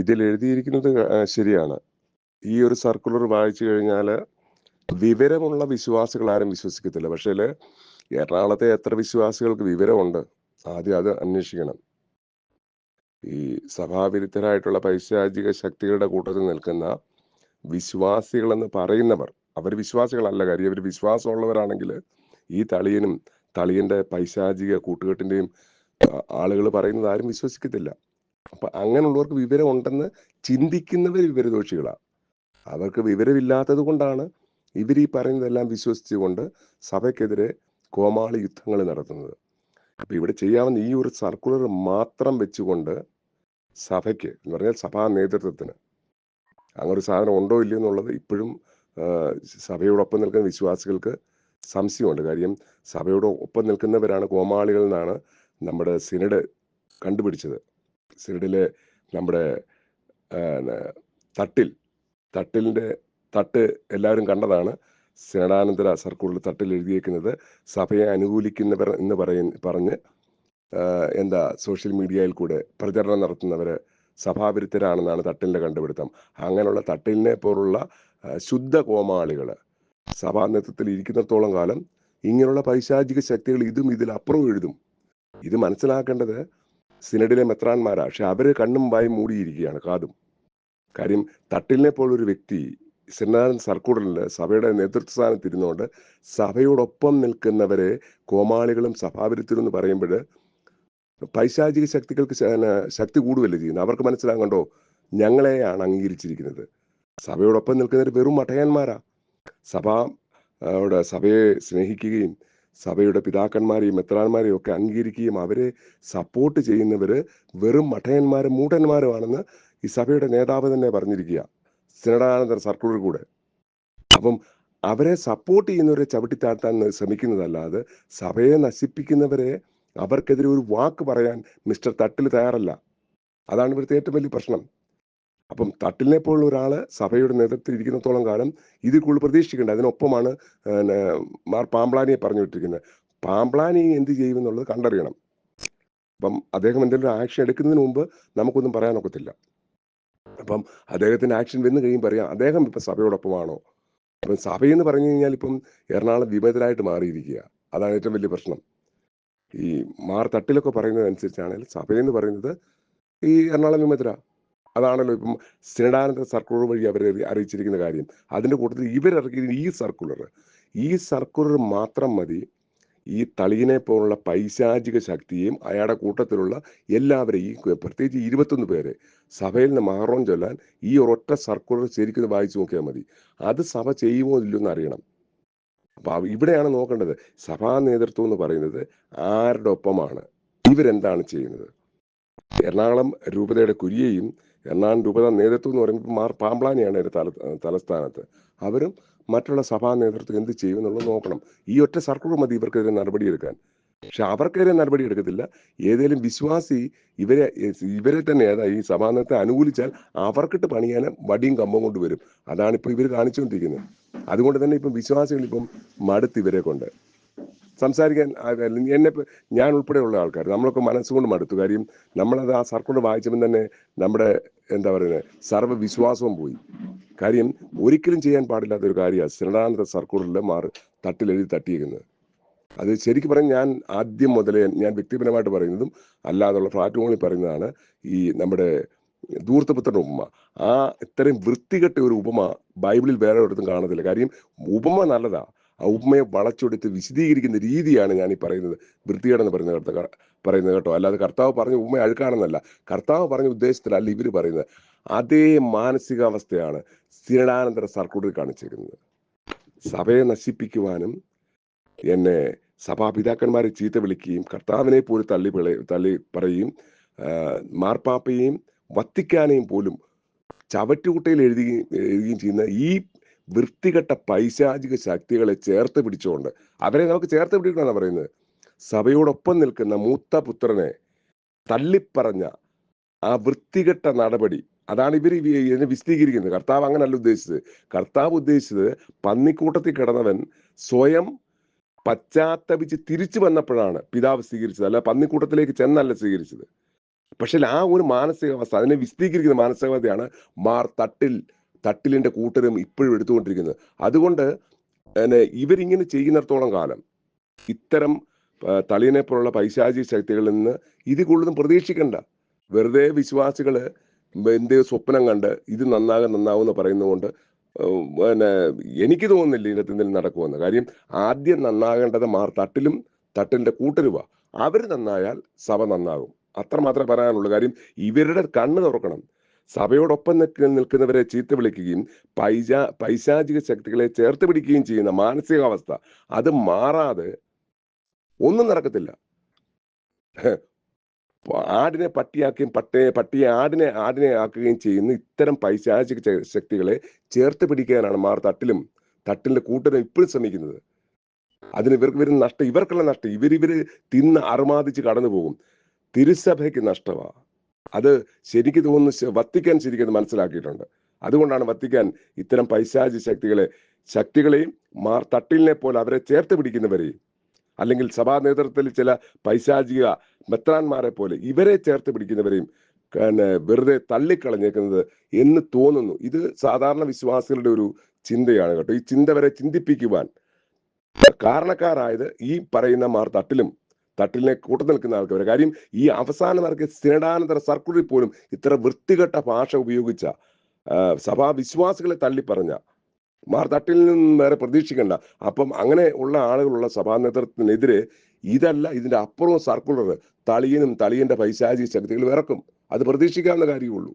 ഇതിൽ എഴുതിയിരിക്കുന്നത് ശരിയാണ്. ഈ ഒരു സർക്കുലർ വായിച്ചു കഴിഞ്ഞാൽ വിവരമുള്ള വിശ്വാസികൾ ആരും വിശ്വസിക്കത്തില്ല. പക്ഷേ എറണാകുളത്തെ എത്ര വിശ്വാസികൾക്ക് വിവരമുണ്ട്? ആദ്യം അത് അന്വേഷിക്കണം. ഈ സഭാവിരുദ്ധരായിട്ടുള്ള പൈശാചിക ശക്തികളുടെ കൂട്ടത്തിൽ നിൽക്കുന്ന വിശ്വാസികളെന്ന് പറയുന്നവർ, അവർ വിശ്വാസികളല്ല. കാര്യം അവർ വിശ്വാസമുള്ളവരാണെങ്കിൽ ഈ തളിയനും തളിയന്റെ പൈശാചിക കൂട്ടുകെട്ടിന്റെയും ആളുകൾ പറയുന്നത് ആരും വിശ്വസിക്കത്തില്ല. അപ്പൊ അങ്ങനെയുള്ളവർക്ക് വിവരമുണ്ടെന്ന് ചിന്തിക്കുന്നവർ വിവരദോഷികളാണ് അവർക്ക് വിവരമില്ലാത്തത് കൊണ്ടാണ് ഇവർ ഈ പറയുന്നതെല്ലാം വിശ്വസിച്ചുകൊണ്ട് സഭയ്ക്കെതിരെ കോമാളി യുദ്ധങ്ങൾ നടത്തുന്നത്. അപ്പൊ ഇവിടെ ചെയ്യാവുന്ന ഈ ഒരു സർക്കുലർ മാത്രം വെച്ചുകൊണ്ട് സഭയ്ക്ക് എന്ന് പറഞ്ഞാൽ സഭാ നേതൃത്വത്തിന് അങ്ങനൊരു സാധനം ഉണ്ടോ ഇല്ലയോ എന്നുള്ളത് ഇപ്പോഴും സഭയോടൊപ്പം നിൽക്കുന്ന വിശ്വാസികൾക്ക് സംശയമുണ്ട്. കാര്യം സഭയോടൊപ്പം നിൽക്കുന്നവരാണ് കോമാളികൾ എന്നാണ് നമ്മുടെ സിനഡ് കണ്ടുപിടിച്ചത്. സിനഡിലെ നമ്മുടെ തട്ടിൽ തട്ടിലിന്റെ തട്ട് എല്ലാവരും കണ്ടതാണ്. സിനഡാനന്തര സർക്കുലർ തട്ടിൽ എഴുതിയേക്കുന്നത് സഭയെ അനുകൂലിക്കുന്നവർ എന്ന് പറയ പറഞ്ഞ് എന്താ സോഷ്യൽ മീഡിയയിൽ കൂടെ പ്രചരണം നടത്തുന്നവർ സഭാവിരുദ്ധരാണെന്നാണ് തട്ടിലിന്റെ കണ്ടുപിടുത്തം. അങ്ങനെയുള്ള തട്ടിലിനെ പോലുള്ള ശുദ്ധ കോമാളികൾ സഭാ നേതൃത്വത്തിൽ ഇരിക്കുന്നിടത്തോളം കാലം ഇങ്ങനെയുള്ള പൈശാചിക ശക്തികൾ ഇതും ഇതിലപ്പുറവും എഴുതും. ഇത് മനസ്സിലാക്കേണ്ടത് സിനഡിലെ മെത്രാന്മാരാണ് പക്ഷെ അവർ കണ്ണും വായും മൂടിയിരിക്കുകയാണ് കാതും. കാര്യം തട്ടിലിനെ പോലൊരു വ്യക്തി സിനഡ് സർക്കുലറിൽ സഭയുടെ നേതൃത്വ സ്ഥാനത്ത് ഇരുന്നുകൊണ്ട് സഭയോടൊപ്പം നിൽക്കുന്നവരെ കോമാളികളും സഭാവിരുദ്ധരും എന്ന് പറയുമ്പോൾ പൈശാചിക ശക്തികൾക്ക് ശക്തി കൂടുകയല്ലേ ചെയ്യുന്നത്? അവർക്ക് മനസ്സിലാകണ്ടോ ഞങ്ങളെയാണ് അംഗീകരിച്ചിരിക്കുന്നത്. സഭയോടൊപ്പം നിൽക്കുന്നവർ വെറും മഠയന്മാരാ സഭ സഭയെ സ്നേഹിക്കുകയും സഭയുടെ പിതാക്കന്മാരെയും മെത്രാന്മാരെയും ഒക്കെ അംഗീകരിക്കുകയും അവരെ സപ്പോർട്ട് ചെയ്യുന്നവര് വെറും മഠയന്മാരും മൂട്ടന്മാരുമാണെന്ന് ഈ സഭയുടെ നേതാവ് തന്നെ പറഞ്ഞിരിക്കുക. സിനഡാനന്ദർ സർക്കുലർ കൂടെ. അപ്പം അവരെ സപ്പോർട്ട് ചെയ്യുന്നവരെ ചവിട്ടിത്താഴ്ത്താൻ ശ്രമിക്കുന്നതല്ലാതെ സഭയെ നശിപ്പിക്കുന്നവരെ അവർക്കെതിരെ ഒരു വാക്ക് പറയാൻ മിസ്റ്റർ തട്ടിൽ തയ്യാറല്ല. അതാണ് ഇവിടുത്തെ ഏറ്റവും വലിയ പ്രശ്നം. അപ്പം തട്ടിലിനെ പോലുള്ള ഒരാൾ സഭയുടെ നേതൃത്വത്തിൽ ഇരിക്കുന്നത്തോളം കാലം ഇത് കൂടുതൽ പ്രതീക്ഷിക്കേണ്ട. അതിനൊപ്പമാണ് മാർ പാമ്പ്ലാനിയെ പറഞ്ഞു വിട്ടിരിക്കുന്നത്. പാമ്പ്ലാനി എന്ത് ചെയ്യുമെന്നുള്ളത് കണ്ടറിയണം. അപ്പം അദ്ദേഹം എന്തെങ്കിലും ആക്ഷൻ എടുക്കുന്നതിന് മുമ്പ് നമുക്കൊന്നും പറയാനൊക്കത്തില്ല അപ്പം അദ്ദേഹത്തിന്റെ ആക്ഷൻ വന്നു കഴിയുമ്പോൾ അറിയാം അദ്ദേഹം ഇപ്പൊ സഭയോടൊപ്പമാണോ? അപ്പം സഭയെന്ന് പറഞ്ഞു കഴിഞ്ഞാൽ ഇപ്പം എറണാകുളം വിമതരായിട്ട് മാറിയിരിക്കുക. അതാണ് ഏറ്റവും വലിയ പ്രശ്നം. ഈ മാർ തട്ടിലൊക്കെ പറയുന്നത് അനുസരിച്ചാണെങ്കിൽ സഭയെന്ന് പറയുന്നത് ഈ എറണാകുളം വിമതര. അതാണല്ലോ ഇപ്പം സിനഡാനന്ദ സർക്കുലർ വഴി അവരെ അറിയിച്ചിരിക്കുന്ന കാര്യം. അതിന്റെ കൂട്ടത്തിൽ ഇവരിറക്കിയ ഈ സർക്കുലർ ഈ സർക്കുലർ മാത്രം മതി. ഈ തളിയനെ പോലുള്ള പൈശാചിക ശക്തിയും അയാളുടെ കൂട്ടത്തിലുള്ള എല്ലാവരെയും പ്രത്യേകിച്ച് ഇരുപത്തൊന്ന് പേരെ സഭയിൽ നിന്ന് മാറോൻ ചൊല്ലാൻ ഈ ഒരൊറ്റ സർക്കുലർ ശരിക്കും വായിച്ചു നോക്കിയാൽ മതി. അത് സഭ ചെയ്യുമോ ഇല്ലയോ എന്ന് അറിയണം. അപ്പൊ ഇവിടെയാണ് നോക്കേണ്ടത്. സഭാ നേതൃത്വം എന്ന് പറയുന്നത് ആരുടെ ഒപ്പമാണ്? ഇവരെന്താണ് ചെയ്യുന്നത്? എറണാകുളം രൂപതയുടെ കുര്യയും എറണാകുളം രൂപത നേതൃത്വം എന്ന് പറയുമ്പോൾ മാർ പാമ്പ്ലാനിയാണ് അതിന്റെ തല തലസ്ഥാനത്ത്. അവരും മറ്റുള്ള സഭാ നേതൃത്വം എന്ത് ചെയ്യും എന്നുള്ളത് നോക്കണം. ഈ ഒറ്റ സർക്കുലർ മതി ഇവർക്കെതിരെ നടപടിയെടുക്കാൻ. പക്ഷെ അവർക്കെതിരെ നടപടി എടുക്കത്തില്ല ഏതെങ്കിലും വിശ്വാസി ഇവരെ ഇവരെ തന്നെ ഈ സഭാനത്തെ അനുകൂലിച്ചാൽ അവർക്കിട്ട് പണിയാൻ വടിയും കമ്പം കൊണ്ട് വരും. അതാണ് ഇപ്പൊ ഇവർ കാണിച്ചുകൊണ്ടിരിക്കുന്നത്. അതുകൊണ്ട് തന്നെ ഇപ്പം വിശ്വാസികൾ ഇപ്പം മടുത്ത് ഇവരെ കൊണ്ട്. സംസാരിക്കാൻ എന്നെ ഞാൻ ഉൾപ്പെടെയുള്ള ആൾക്കാർ നമ്മളൊക്കെ മനസ്സുകൊണ്ട് മടുത്തു. കാര്യം നമ്മളത് ആ സർക്കുലർ വായിച്ചപ്പോൾ തന്നെ നമ്മുടെ എന്താ പറയുന്നത് സർവവിശ്വാസവും പോയി. കാര്യം ഒരിക്കലും ചെയ്യാൻ പാടില്ലാത്ത ഒരു കാര്യമാണ് സിനഡാനന്ദ സർക്കുലറിൽ മാറി തട്ടിലെഴുതി തട്ടിയിരിക്കുന്നത്. അത് ശരിക്കും പറഞ്ഞാൽ ഞാൻ ആദ്യം മുതലേ ഞാൻ വ്യക്തിപരമായിട്ട് പറയുന്നതും അല്ലാതുള്ള പ്ലാറ്റ്ഫോമിൽ പറയുന്നതാണ് ഈ നമ്മുടെ ദൂർത്തപുത്രന്റെ ഉപമ ആ ഇത്രയും വൃത്തികെട്ട ഒരു ഉപമ ബൈബിളിൽ വേറെ ഒരിടത്തും കാണത്തില്ല. കാര്യം ഉപമ നല്ലതാ. ആ ഉപമയെ വളച്ചൊടുത്ത് വിശദീകരിക്കുന്ന രീതിയാണ് ഞാൻ ഈ പറയുന്നത്. വൃത്തികേടെന്ന് പറയുന്ന പറയുന്നത് കേട്ടോ. അല്ലാതെ കർത്താവ് പറഞ്ഞ ഉപമ അഴുക്കാണെന്നല്ല. കർത്താവ് പറഞ്ഞ ഉദ്ദേശത്തിലല്ല ഇവർ പറയുന്നത്. അതേ മാനസികാവസ്ഥയാണ് സ്ഥിരാനന്തര സർക്കുലറിൽ കാണിച്ചിരിക്കുന്നത്. സഭയെ നശിപ്പിക്കുവാനും എന്നെ സഭാപിതാക്കന്മാരെ ചീത്ത വിളിക്കുകയും കർത്താവിനെ പോലും തള്ളി പിള- തള്ളി പറയുകയും മാർപ്പാപ്പയെയും വത്തിക്കാനെയും പോലും ചവറ്റുകുട്ടയിൽ എഴുതുകയും എഴുതുകയും ചെയ്യുന്ന ഈ വൃത്തികെട്ട പൈശാചിക ശക്തികളെ ചേർത്ത് പിടിച്ചുകൊണ്ട് അവരെ നമുക്ക് ചേർത്ത് പിടിക്കണമെന്നാണ് പറയുന്നത്. സഭയോടൊപ്പം നിൽക്കുന്ന മൂത്ത പുത്രനെ തള്ളിപ്പറഞ്ഞ ആ വൃത്തികെട്ട നടപടി അതാണ് ഇവർ ഇതിനെ വിശദീകരിക്കുന്നത്. കർത്താവ് അങ്ങനല്ല ഉദ്ദേശിച്ചത്. കർത്താവ് ഉദ്ദേശിച്ചത് പന്നിക്കൂട്ടത്തിൽ കിടന്നവൻ സ്വയം പശ്ചാത്തപിച്ച് തിരിച്ചു വന്നപ്പോഴാണ് പിതാവ് സ്വീകരിച്ചത്. അല്ല പന്നിക്കൂട്ടത്തിലേക്ക് ചെന്നല്ല സ്വീകരിച്ചത്. പക്ഷേ ആ ഒരു മാനസികാവസ്ഥ അതിനെ വിശദീകരിക്കുന്ന മാനസികാവസ്ഥയാണ് മാർ തട്ടിൽ തട്ടിലിന്റെ കൂട്ടരും ഇപ്പോഴും എടുത്തുകൊണ്ടിരിക്കുന്നത് അതുകൊണ്ട് പിന്നെ ഇവരിങ്ങനെ ചെയ്യുന്നിടത്തോളം കാലം ഇത്തരം തളിയനെ പോലുള്ള പൈശാചി ശക്തികളിൽ നിന്ന് ഇത് കൂടുതലും പ്രതീക്ഷിക്കണ്ട. വെറുതെ വിശ്വാസികൾ എന്തേ സ്വപ്നം കണ്ട് ഇത് നന്നാകും നന്നാവും എന്ന് പറയുന്നതുകൊണ്ട് പിന്നെ എനിക്ക് തോന്നുന്നില്ല ഇതിനകത്ത് എന്തെങ്കിലും നടക്കുമെന്ന്. കാര്യം ആദ്യം നന്നാകേണ്ടത് മാർ തട്ടിലും തട്ടിലിന്റെ കൂട്ടരുവ. അവർ നന്നായാൽ സഭ നന്നാകും. അത്ര മാത്രമേ പറയാനുള്ളൂ. കാര്യം ഇവരുടെ കണ്ണ് തുറക്കണം. സഭയോടൊപ്പം നിൽക്കുന്ന നിൽക്കുന്നവരെ ചീത്ത വിളിക്കുകയും പൈശാ പൈശാചിക ശക്തികളെ ചേർത്ത് പിടിക്കുകയും ചെയ്യുന്ന മാനസികാവസ്ഥ അത് മാറാതെ ഒന്നും നടക്കത്തില്ല. ആടിനെ പട്ടിയാക്കുകയും പട്ടയെ പട്ടിയെ ആടിനെ ആടിനെ ആക്കുകയും ചെയ്യുന്ന ഇത്തരം പൈശാചിക ശക്തികളെ ചേർത്ത് പിടിക്കാനാണ് മാർ തട്ടിലും തട്ടിലിന്റെ കൂട്ടരും ഇപ്പോഴും ശ്രമിക്കുന്നത്. അതിന് ഇവർക്ക് വരുന്ന നഷ്ടം ഇവർക്കുള്ള നഷ്ടം ഇവരിവര് തിന്ന് അറുമാദിച്ച് കടന്നു പോകും തിരുസഭയ്ക്ക് നഷ്ടമാ. അത് ശരിക്ക് തോന്നുന്ന വത്തിക്കാൻ ശരിക്കും മനസ്സിലാക്കിയിട്ടുണ്ട്. അതുകൊണ്ടാണ് വത്തിക്കാൻ ഇത്തരം പൈശാചി ശക്തികളെ ശക്തികളെയും മാർ തട്ടിലിനെ പോലെ അവരെ ചേർത്ത് പിടിക്കുന്നവരെയും അല്ലെങ്കിൽ സഭാ നേതൃത്വത്തിൽ ചില പൈശാചിക മെത്രാന്മാരെ പോലെ ഇവരെ ചേർത്ത് പിടിക്കുന്നവരെയും പിന്നെ വെറുതെ തള്ളിക്കളഞ്ഞേക്കുന്നത് എന്ന് തോന്നുന്നു. ഇത് സാധാരണ വിശ്വാസികളുടെ ഒരു ചിന്തയാണ് കേട്ടോ. ഈ ചിന്ത വരെ ചിന്തിപ്പിക്കുവാൻ കാരണക്കാരായത് ഈ പറയുന്ന മാർ തട്ടിലും തട്ടിലിനെ കൂട്ടു നിൽക്കുന്ന ആൾക്കാർ കാര്യം ഈ അവസാനം ഇറക്കിയ സിനഡാനന്തര സർക്കുലറിൽ പോലും ഇത്ര വൃത്തികെട്ട ഭാഷ ഉപയോഗിച്ച സഭാ വിശ്വാസികളെ തള്ളിപ്പറഞ്ഞ മാർ തട്ടിൽ നിന്നും വേറെ പ്രതീക്ഷിക്കണ്ട അപ്പം അങ്ങനെ ഉള്ള ആളുകളുള്ള സഭാ നേതൃത്വത്തിനെതിരെ ഇതല്ല ഇതിന്റെ അപ്പുറവും സർക്കുലർ തളിയനും തളിയന്റെ പൈശാചിക ശക്തികൾ ഇറക്കും അത് പ്രതീക്ഷിക്കാവുന്ന കാര്യമുള്ളൂ